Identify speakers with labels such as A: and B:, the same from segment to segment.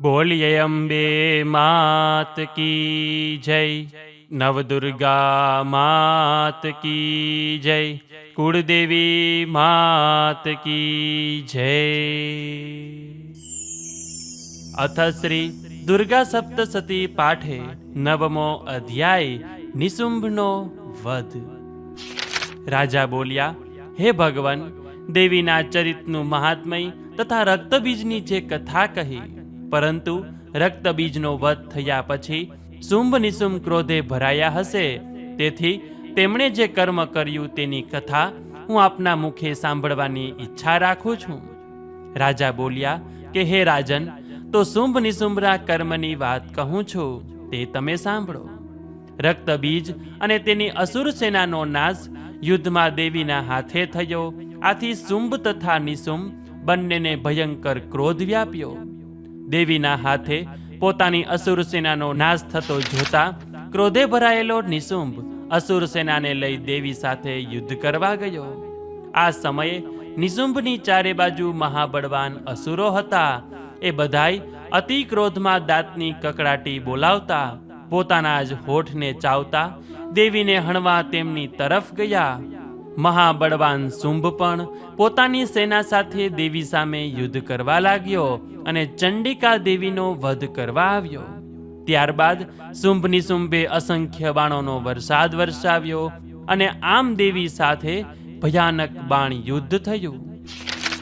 A: બોલીએ અંબે માત કી જય, નવદુર્ગા માત કી જય, કુળદેવી માત કી જય. અથ શ્રી દુર્ગા સપ્તસતી પાઠે નવમો અધ્યાય નિશુંભનો વધ. રાજા બોલ્યા, હે ભગવાન, દેવીના ચરિતનું મહાત્મય તથા રક્તબીજની જે કથા કહી પરંતુ રક્તબીજનો વધ થયા પછી શુંભ નિશુંભ ક્રોધે ભરાયા હશે. તેથી તેમણે જે કર્મ કર્યું તેની કથા હું આપના મુખે સાંભળવાની ઈચ્છા રાખું છું. રાજા બોલ્યા, કે હે રાજન, તો શુંભ નિશુંભરા કર્મની વાત કહું છું, તે તમે સાંભળો. રક્તબીજ અને તેની અસુર સેનાનો નાશ યુદ્ધમાં દેવીના હાથે થયો. આથી શુંભ તથા નિશુંભ બંનેને ભયંકર ક્રોધ વ્યાપ્યો. દેવીના હાથે પોતાની અસુર સેનાનો નાશ થતો જોતા ક્રોધે ભરાયેલો નિશુંભ અસુર સેનાને લઈ દેવી સાથે યુદ્ધ કરવા ગયો. આ સમયે નિશુંભની ચારે બાજુ મહાબળવાન અસુરો હતા. એ બધાય અતિ ક્રોધમાં દાંતની કકડાટી બોલાવતા, પોતાના જ હોઠને ચાવતા દેવીને હણવા તેમની તરફ ગયા. મહાબળવાન શુંભ પણ પોતાની સેના સાથે દેવી સામે યુદ્ધ કરવા લાગ્યો અને ચંડિકા દેવીનો વધ કરવા આવ્યો. ત્યારબાદ શુંભ નિશુંભે અસંખ્ય બાણોનો વરસાદ વરસાવ્યો અને આમ દેવી સાથે ભયાનક બાણ યુદ્ધ થયું.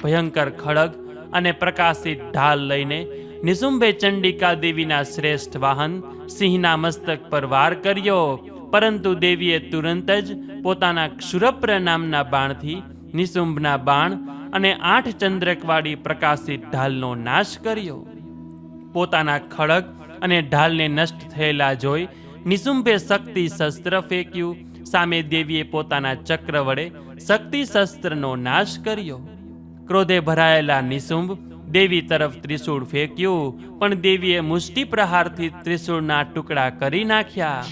A: ભયંકર ખડગ અને પ્રકાશિત ઢાલ લઈને નિશુંભે ચંડિકા દેવીના શ્રેષ્ઠ વાહન સિંહના મસ્તક પર વાર કર્યો પરંતુ દેવીએ તુરંત જ પોતાના ક્ષુરપ્ર નામના બાણથી નિશુંભના બાણ અને આઠ ચંદ્રકવાળી પ્રકાશિત ઢાલનો નાશ કર્યો. પોતાના ખડગ અને ઢાલને નષ્ટ થયેલા જોઈ નિશુંભે શક્તિ શસ્ત્ર ફેંક્યું. સામે દેવીએ પોતાના ચક્ર વડે શક્તિ શસ્ત્રનો નાશ કર્યો. ક્રોધે ભરાયેલા નિશુંભ દેવી તરફ ત્રિશૂળ ફેંક્યું, પણ દેવીએ મુષ્ટિ પ્રહારથી ત્રિશૂળના ટુકડા કરી નાખ્યા.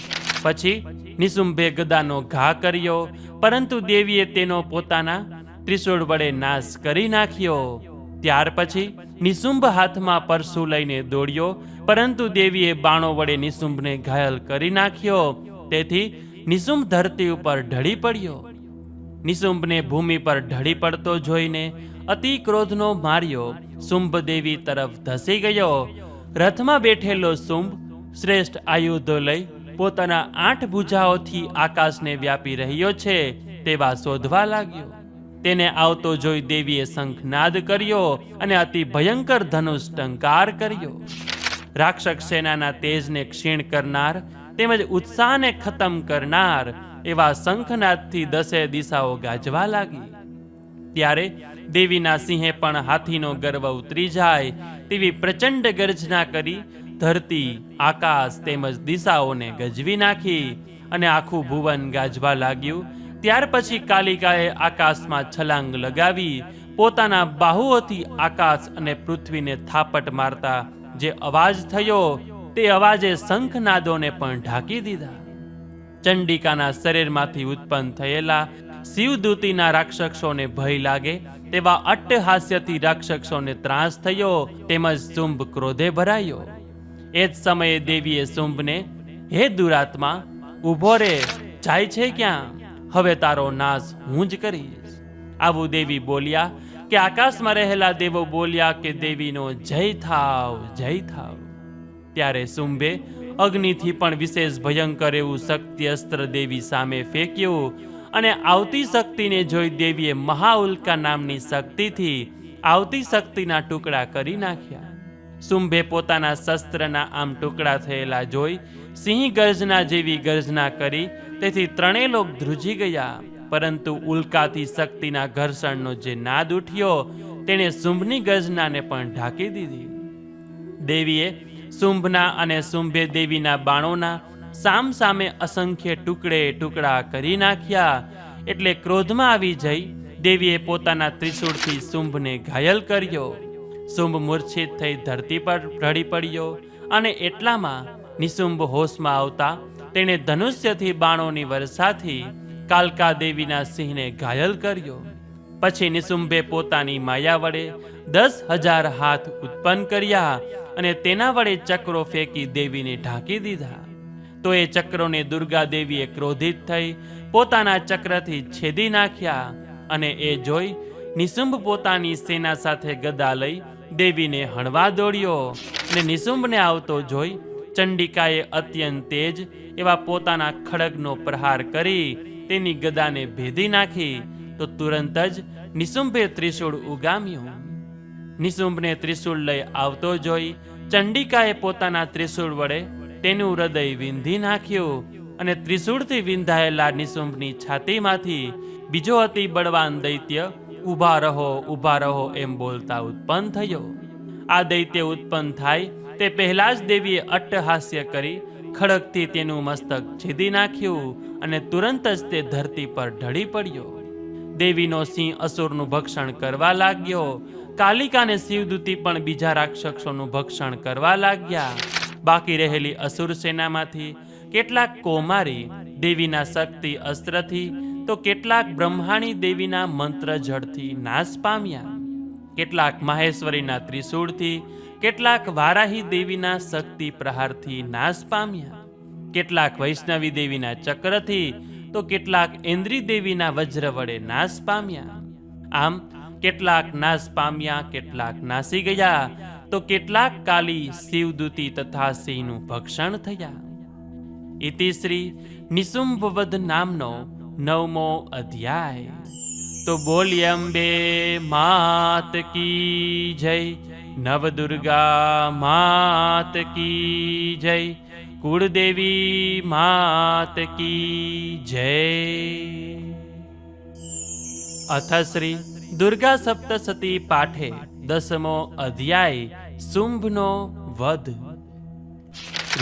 A: પછી નિશુંભે ગદાનો ઘા કર્યો, પરંતુ દેવીએ તેનો પોતાના ત્રિશૂળ વડે નાશ કરી નાખ્યો. ત્યાર પછી નિશુંભ હાથમાં પરસુ લઈને દોડ્યો, પરંતુ દેવીએ બાણો વડે નિશુંભને ઘાયલ કરી નાખ્યો. તેથી નિસુંભ ધરતી ઉપર ઢળી પડ્યો. નિશુંભને ભૂમિ પર ઢળી પડતો જોઈને અતિ ક્રોધનો માર્યો. શુંભ દેવી તરફ ધસી ગયો. રથમાં બેઠેલો શુંભ શ્રેષ્ઠ આયુધો લઈ પોતાના આઠ ભુજાઓથી આકાશને વ્યાપી રહ્યો છે, તેવા શોધવા લાગ્યો. તેને આવતો જોઈ દેવીએ શંખનાદ કર્યો અને અતિ ભયંકર ધનુષ ટંકાર કર્યો. રાક્ષસ સેનાના તેજને ક્ષીણ કરનાર તેમજ ઉત્સાહને ખતમ કરનાર એવા શંખનાદથી દસે દિશાઓ ગાજવા લાગી. ત્યારે દેવીના સિંહે પણ હાથીનો ગર્વ ઉતરી જાય તેવી પ્રચંડ ગર્જના કરી ધરતી, આકાશ તેમજ દિશાઓને ગજવી નાખી અને આખું ભુવન ગાજવા લાગ્યું. ત્યાર પછી કાલિકાએ આકાશમાં છલાંગ લગાવી, પોતાના બાહુઓથી આકાશ અને પૃથ્વીને થાપટ મારતા જે અવાજ થયો તે અવાજે શંખનાદોને પણ ઢાંકી દીધા. ચંડિકાના શરીરમાંથી ઉત્પન્ન થયેલા શિવદૂતીના રાક્ષસોને ભય લાગે, તેવા અટ્ટહાસ્યથી રાક્ષસોને ત્રાસ થયો, તેમજ શુંભ ક્રોધે ભરાયો. એ જ સમયે દેવીએ શુંભને હે દુરાત્મા, ઊભો રે, જાય છે ક્યાં? હવે તારો નાશ હું જ કરીશ. આવું દેવી બોલ્યા કે આકાશમાં રહેલા દેવો બોલ્યા કે, દેવીનો જય થાવ જય થાવ. ત્યારે શુંભે અગ્નિથી પણ વિશેષ ભયંકર એવું શક્તિ અસ્ત્ર દેવી સામે ફેંક્યું અને આવતી શક્તિને જોઈ દેવીએ મહાઉલ્કા નામની શક્તિથી આવતી શક્તિના ટુકડા કરી નાખ્યા. શુંભે પોતાના શસ્ત્રના આમ ટુકડા થયેલા જોઈ સિંહ ગર્જના જેવી ગર્જના કરી, તેથી ત્રણેય લોક ધ્રુજી ગયા. પરંતુ ઉલ્કાથી શક્તિના ઘર્ષણનો જે નાદ ઉઠ્યો, તેણે શુંભની ગર્જનાને પણ ઢાંકી દીધી. દેવીએ શુંભના અને શુંભે દેવીના બાણોના સામ સામે અસંખ્ય ટુકડે ટુકડા કરી નાખ્યા. એટલે ક્રોધમાં આવી જઈ દેવીએ પોતાના ત્રિશૂળથી શુંભને ઘાયલ કર્યો. શુંભ મૂર્છિત થઈ ધરતી પર ઢળી પડ્યો અને એટલામાં નિશુંભ હોશમાં આવતા તેણે ધનુષ્યથી બાણોની વર્ષાથી કાલકા દેવીના સિંહને ઘાયલ કર્યો. પછી નિશુંભે પોતાની માયા વડે દસ હજાર હાથ ઉત્પન્ન કર્યા અને તેના વડે ચક્રો ફેંકી દેવીને ઢાંકી દીધા. તો એ ચક્રોને દુર્ગા દેવીએ ક્રોધિત થઈ પોતાના ચક્રથી છેદી નાખ્યા અને એ જોઈ નિશુંભ પોતાની સેના સાથે ગદા લઈ દેવીને હણવા દોડ્યો અને નિશુંભને આવતો જોઈ ચંડિકાએ અત્યંત તેજ એવા પોતાના ખડગનો પ્રહાર કરી તેની ગદાને ભેદી નાખી તો તુરંત જ નિશુંભે ત્રિશૂળ ઉગામ્યું. નિશુંભને ત્રિશૂળ લઈ આવતો જોઈ ચંડિકાએ પોતાના ત્રિશૂળ વડે તેનું હૃદય વિંધી નાખ્યું અને ત્રિશૂળથી વિંધાયેલા નિશુંભની છાતીમાંથી બીજો અતિ બળવાન દૈત્ય ઊભા રહો ઊભા રહો એમ બોલતા ઉત્પન્ન થયો. આ દૈત્ય ઉત્પન્ન થાય, તે પહેલા જ દેવીએ અટ્ટહાસ્ય કરી ખડકથી તેનું મસ્તક છેદી નાખ્યું અને તુરંત જ તે ધરતી પર ઢળી પડ્યો. દેવીનો સિંહ અસુરનું ભક્ષણ કરવા લાગ્યો. કાલિકાને શિવદૂતી પણ બીજા રાક્ષસોનું ભક્ષણ કરવા લાગ્યા. બાકી રહેલી અસુર સેનામાંથી કેટલાક કોમારી દેવીના શક્તિ અસ્ત્રથી તો કેટલાક બ્રહ્માણી દેવીના મંત્ર જળથી નાશ પામ્યા. કેટલાક માહેશ્વરીના ત્રિશૂળથી, કેટલાક વારાહી દેવીના શક્તિ પ્રહારથી નાશ પામ્યા. કેટલાક વૈષ્ણવી દેવીના ચક્રથી, તો કેટલાક ઇન્દ્રી દેવીના વજ્ર વડે નાશ પામ્યા. આમ, કેટલાક નાશ પામ્યા, કેટલાક નાસી ગયા, તો કેટલાક કાલી શિવદૂતી તથા સિંહનું ભક્ષણ થયા. ઇતિશ્રી નિશુંભવદ નામનો નવમો અધ્યાય. તો બોલી અંબે માત કી જય. નવદુર્ગા માત કી જય. કુળદેવી માત કી જય. અથ શ્રી દુર્ગા સપ્તસતી પાઠે દસમો અધ્યાય શુંભનો વધ.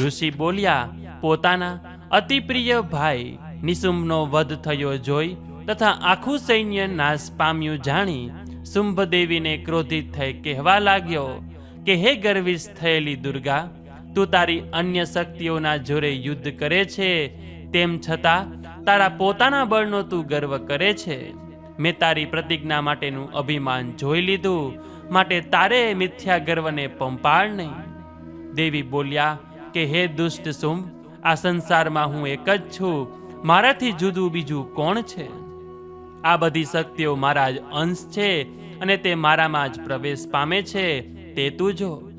A: ઋષિ બોલ્યા, પોતાના અતિ પ્રિય ભાઈ નિશુંભનો વધ થયો જોઈ તથા આખું સૈન્ય નાશ પામ્યું જાણી શુંભ દેવીને ક્રોધિત થઈ કહેવા લાગ્યો કે, હે ગર્વિશ થયેલી દુર્ગા, તું તારી અન્ય શક્તિઓના જોરે યુદ્ધ કરે છે. તેમ છતાં તારા પોતાના બળનો તું ગર્વ કરે છે. મેં તારી પ્રતિજ્ઞા માટેનું અભિમાન જોઈ લીધું. માટે તારે મિથ્યા ગર્વને પંપાળ નહીં. દેવી બોલ્યા કે, હે દુષ્ટ શુંભ આ સંસારમાં હું એક જ છું. મારાથી જુદું બીજું કોણ છે? આ બધી શક્તિઓ મારા જ અંશ છે અને તે મારામાં જ પ્રવેશ પામે છે, તે તું જો.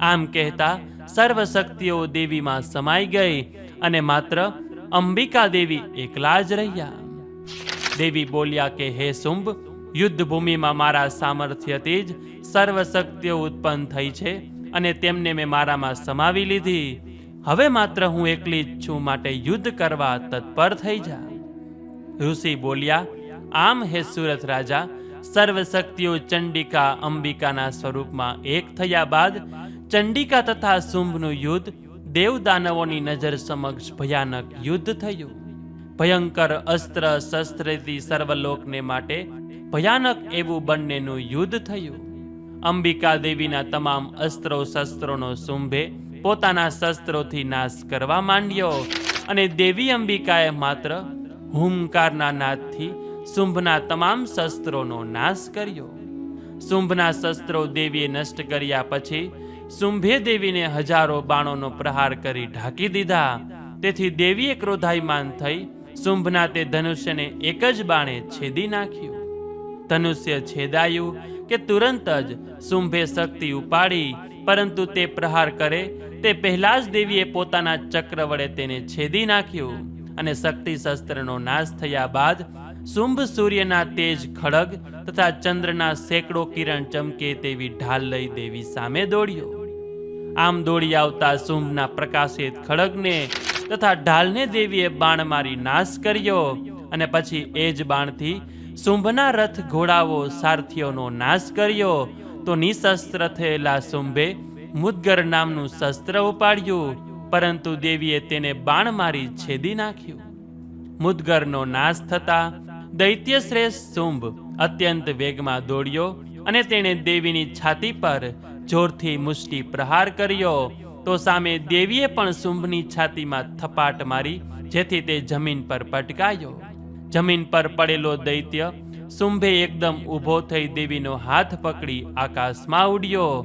A: આમ કહેતા સર્વ શક્તિઓ દેવીમાં સમાઈ ગઈ અને માત્ર અંબિકા દેવી એકલા જ રહ્યા. દેવી બોલ્યા કે, હે શુંભ યુદ્ધ ભૂમિમાં મારા સામર્થ્યથી જ સર્વ શક્તિઓ ઉત્પન્ન થઈ છે અને તેમને મેં મારામાં સમાવી લીધી. હવે માત્ર હું એકલી જ છું માટે યુદ્ધ કરવા તત્પર થઈ જા. ઋષિ બોલ્યા, આમ હે સુરત રાજા સર્વ શક્તિઓ ચંડિકા અંબિકાના સ્વરૂપમાં એક થયા બાદ, ચંડિકા તથા શુંભનું યુદ્ધ દેવદાનવોની નજર સમક્ષ ભયાનક યુદ્ધ થયું. ભયંકર અસ્ત્ર શસ્ત્રથી સર્વલોકને માટે ભયાનક એવું બંનેનું યુદ્ધ થયું. અંબિકા દેવીના તમામ અસ્ત્રો શસ્ત્રોનો શુંભે પોતાના શસ્ત્રોથી નાશ કરવા માંડ્યો અને દેવી અંબિકાએ માત્ર હુમકારના નાદથી શુંભના તમામ શસ્ત્રોનો નાશ કર્યો. શુંભના શસ્ત્રો દેવીએ નષ્ટ કર્યા પછી શુંભે દેવીને હજારો બાણોનો પ્રહાર કરી ઢાંકી દીધા. તેથી દેવીએ ક્રોધાયમાન થઈ શુંભના તે ધનુષ્યને એક જ બાણે છેદી નાખ્યું. ધનુષ્ય છેદાયું કે તુરંત જ શુંભે શક્તિ ઉપાડી પરંતુ તે પ્રહાર કરે, તે પહેલા જ દેવીએ પોતાના ચક્ર વડે તેને છેદી નાખ્યું અને શક્તિ શસ્ત્રનો નાશ થયા બાદ શુંભ સૂર્યના તેજ ખડગ તથા ચંદ્રના સેંકડો કિરણ ચમકે તેવી ઢાલ લઈ દેવી સામે દોડ્યો. આમ દોડી આવતા શુંભના પ્રકાશિત ખડગને તથા ઢાલને દેવીએ બાણ મારી નાશ કર્યો અને પછી એ જ બાણથી શુંભના રથ ઘોડાઓ સારથીઓનો નાશ કર્યો તો નિશસ્ત્ર થયેલા શુંભે મુદગર નામનું શસ્ત્ર ઉપાડ્યું, પરંતુ દેવીએ તેને બાણ મારી છેદી નાખ્યું. મુદગરનો નાશ થતા દૈત્ય શ્રેષ્ઠ શુંભ અત્યંત વેગમાં દોડ્યો અને તેણે દેવીની છાતી પર જોરથી મુષ્ટિ પ્રહાર કર્યો. તો સામે દેવીએ પણ શુંભની છાતીમાં થપાટ મારી, જેથી તે જમીન પર પટકાયો. જમીન પર પડેલો દૈત્ય શુંભે એકદમ ઊભો થઈ દેવીનો હાથ પકડી આકાશમાં ઉડ્યો.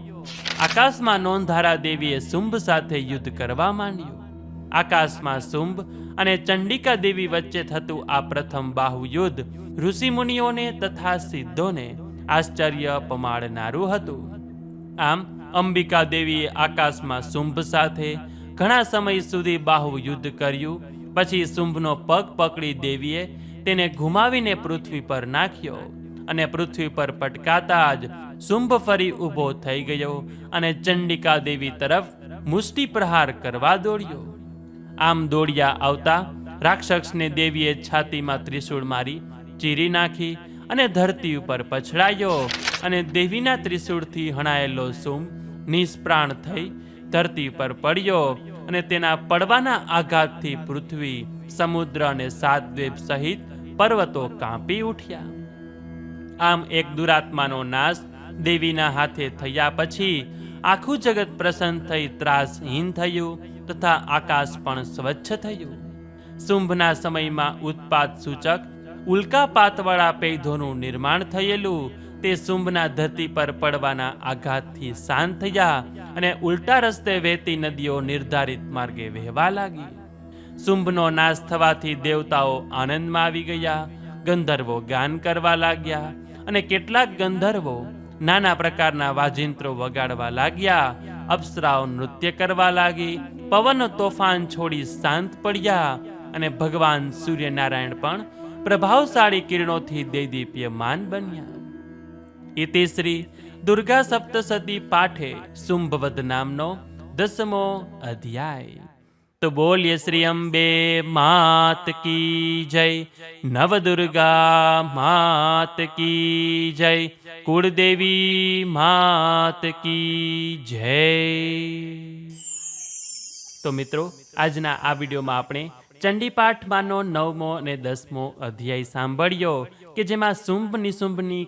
A: આકાશમાં નોંધારા દેવીએ શુંભ સાથે યુદ્ધ કરવા માંડ્યું. આકાશમાં શુંભ અને ચંડિકા દેવી વચ્ચે થતું આ પ્રથમ બાહુયુદ્ધ ઋષિમુનિઓને તથા સિદ્ધોને આશ્ચર્ય પમાડનારું હતું. આમ, અંબિકા દેવીએ આકાશમાં શુંભ સાથે ઘણા સમય સુધી બાહુ યુદ્ધ કર્યું, પછી શુંભનો પગ પકડી દેવીએ તેને ઘુમાવીને પૃથ્વી પર નાખ્યો અને પૃથ્વી પર પટકાતા જ શુંભ ફરી ઊભો થઈ ગયો અને ચંડિકા દેવી તરફ મુષ્ટિ પ્રહાર કરવા દોડ્યો. આમ દોડ્યા આવતા રાક્ષસને દેવીએ છાતીમાં ત્રિશૂળ મારી, ચીરી નાખી અને ધરતી ઉપર પછડાયો અને દેવીના ત્રિશૂળથી હણાયેલો સુમ નિષ્પ્રાણ થઈ ધરતી પર પડ્યો અને તેના પડવાના આઘાતથી પૃથ્વી સમુદ્ર અને સાત દ્વીપ સહિત પર્વતો કાંપી ઉઠ્યા. આમ એક દુરાત્માનો નાશ દેવીના હાથે થયા પછી આખું જગત પ્રસન્ન થઈ ત્રાસહીન થયું તથા આકાશ પણ સ્વચ્છ થયું. શુંભના સમયમાં ઉત્પાદ સૂચક ઉલ્કાપાતવાળા પૈધોનું નિર્માણ થયેલું તે શુંભના ધરતી પર પડવાના આઘાતથી શાંત થયા અને ઉલટા રસ્તે વહેતી નદીઓ નિર્ધારિત માર્ગે વહેવા લાગી. શુંભનો નાશ થવાથી દેવતાઓ આનંદમાં આવી ગયા, ગંધર્વો ગાન કરવા લાગ્યા અને કેટલાક ગંધર્વો નાના પ્રકારના વાજિંત્રો વગાડવા લાગ્યા, અપ્સરાઓ નૃત્ય કરવા લાગી, પવન તોફાન છોડી શાંત પડ્યા અને ભગવાન સૂર્યનારાયણ પણ પ્રભાવશાળી કિરણોથી દેદીપ્યમાન બન્યા. ઇતિ શ્રી દુર્ગા સપ્તસતી પાઠે શુંભવદ નામનો દસમો અધ્યાય. તો બોલીએ શ્રી અંબે માત કી જય નવદુર્ગા માત કી જય કુળદેવી માત કી જય તો મિત્રો આજના આ વિડીયોમાં આપણે ચંડીપાઠમાંનો નવમો અને દસમો અધ્યાય સાંભળ્યો કે જેમાં શુંભ નિશુંભની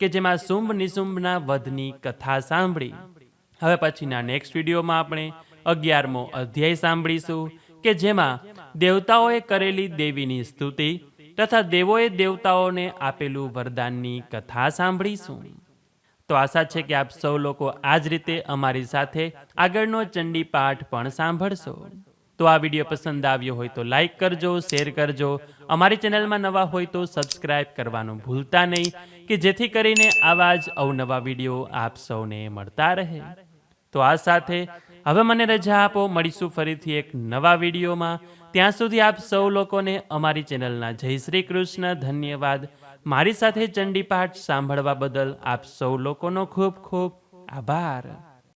A: કે જેમાં શુંભ નિશુંભના વધની કથા સાંભળી. હવે પછીના નેક્સ્ટ વિડીયોમાં આપણે અગિયારમો અધ્યાય સાંભળીશું કે જેમાં દેવતાઓએ કરેલી દેવીની સ્તુતિ તથા દેવોએ દેવતાઓને આપેલું વરદાનની કથા સાંભળીશું. તો આશા છે કે આપ સૌ લોકો આ જ રીતે અમારી સાથે આગળનો ચંડી પાઠ પણ સાંભળશો. તો આ વીડિયો પસંદ આવ્યો હોય તો લાઈક કરજો, શેર કરજો. અમારી ચેનલમાં નવા હોય તો સબસ્ક્રાઇબ કરવાનું ભૂલતા નહીં, કે જેથી કરીને આવા જ અવનવા વીડિયો આપ સૌને મળતા રહે. તો આ સાથે હવે મને રજા આપો, મળીશું ફરીથી એક નવા વિડીયોમાં. ત્યાં સુધી આપ સૌ લોકોને અમારી ચેનલના જય શ્રી કૃષ્ણ, ધન્યવાદ. મારી સાથે ચંડીપાઠ સાંભળવા બદલ આપ સૌ લોકોનો ખૂબ ખૂબ આભાર.